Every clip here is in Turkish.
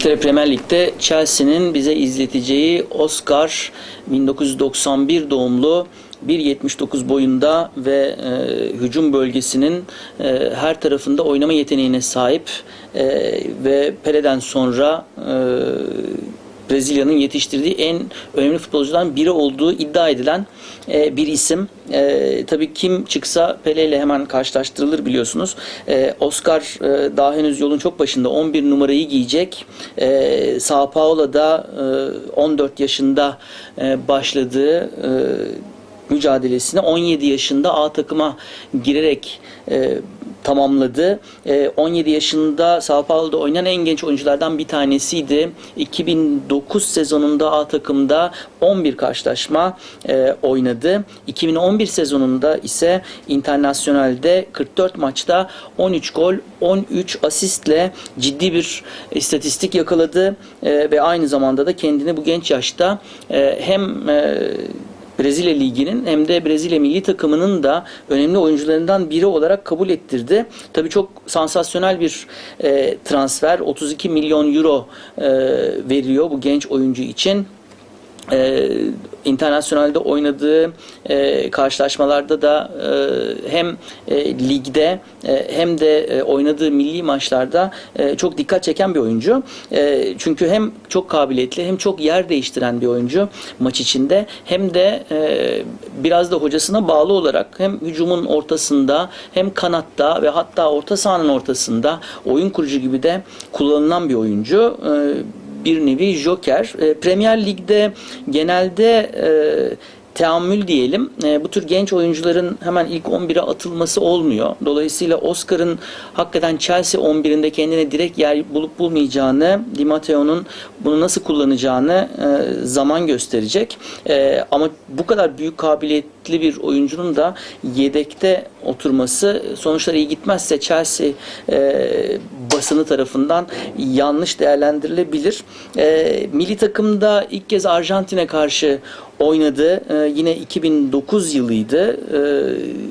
İngiltere Premier Lig'de Chelsea'nin bize izleteceği Oscar 1991 doğumlu 1.79 boyunda ve e, hücum bölgesinin e, her tarafında oynama yeteneğine sahip e, ve Pele'den sonra e, Brezilya'nın yetiştirdiği en önemli futbolculardan biri olduğu iddia edilen e, bir isim. E, tabii kim çıksa Pele ile hemen karşılaştırılır biliyorsunuz. E, Oscar e, daha henüz yolun çok başında 11 numarayı giyecek. E, Sao Paulo'da e, 14 yaşında e, başladığı e, mücadelesini 17 yaşında A takıma girerek e, tamamladı. E, 17 yaşında Sao Paulo'da oynayan en genç oyunculardan bir tanesiydi. 2009 sezonunda A takımda 11 karşılaşma e, oynadı. 2011 sezonunda ise internasyonelde 44 maçta 13 gol, 13 asistle ciddi bir istatistik yakaladı E, ve aynı zamanda da kendini bu genç yaşta e, hem e, Brezilya Ligi'nin hem de Brezilya milli takımının da önemli oyuncularından biri olarak kabul ettirdi. Tabii çok sansasyonel bir e, transfer. 32 milyon euro e, veriyor bu genç oyuncu için. E, internasyonelde oynadığı e, karşılaşmalarda da e, hem e, ligde e, hem de e, oynadığı milli maçlarda e, çok dikkat çeken bir oyuncu. E, çünkü hem çok kabiliyetli hem çok yer değiştiren bir oyuncu maç içinde hem de e, biraz da hocasına bağlı olarak hem hücumun ortasında hem kanatta ve hatta orta sahanın ortasında oyun kurucu gibi de kullanılan bir oyuncu. E, bir nevi joker. E, Premier Lig'de genelde e, teamül diyelim. E, bu tür genç oyuncuların hemen ilk 11'e atılması olmuyor. Dolayısıyla Oscar'ın hakikaten Chelsea 11'inde kendine direkt yer bulup bulmayacağını, Di Matteo'nun bunu nasıl kullanacağını e, zaman gösterecek. E, ama bu kadar büyük kabiliyetli bir oyuncunun da yedekte oturması sonuçlar iyi gitmezse Chelsea e, basını tarafından yanlış değerlendirilebilir. E, milli takımda ilk kez Arjantin'e karşı oynadı. E, yine 2009 yılıydı e,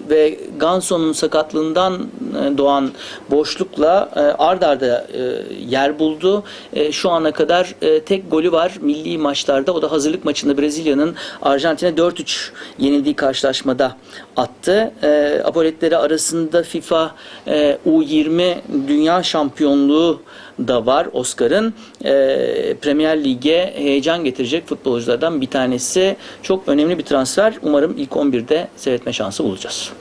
ve Ganson'un sakatlığından e, doğan boşlukla e, ard arda e, yer buldu. E, şu ana kadar e, tek golü var milli maçlarda. O da hazırlık maçında Brezilya'nın Arjantin'e 4-3 yenildiği karşılaşmada attı. E, apoletleri arasında FIFA e, U20 Dünya Şampiyonluğu da var Oscar'ın. E, Premier Lig'e heyecan getirecek futbolculardan bir tanesi. Çok önemli bir transfer. Umarım ilk 11'de seyretme şansı bulacağız.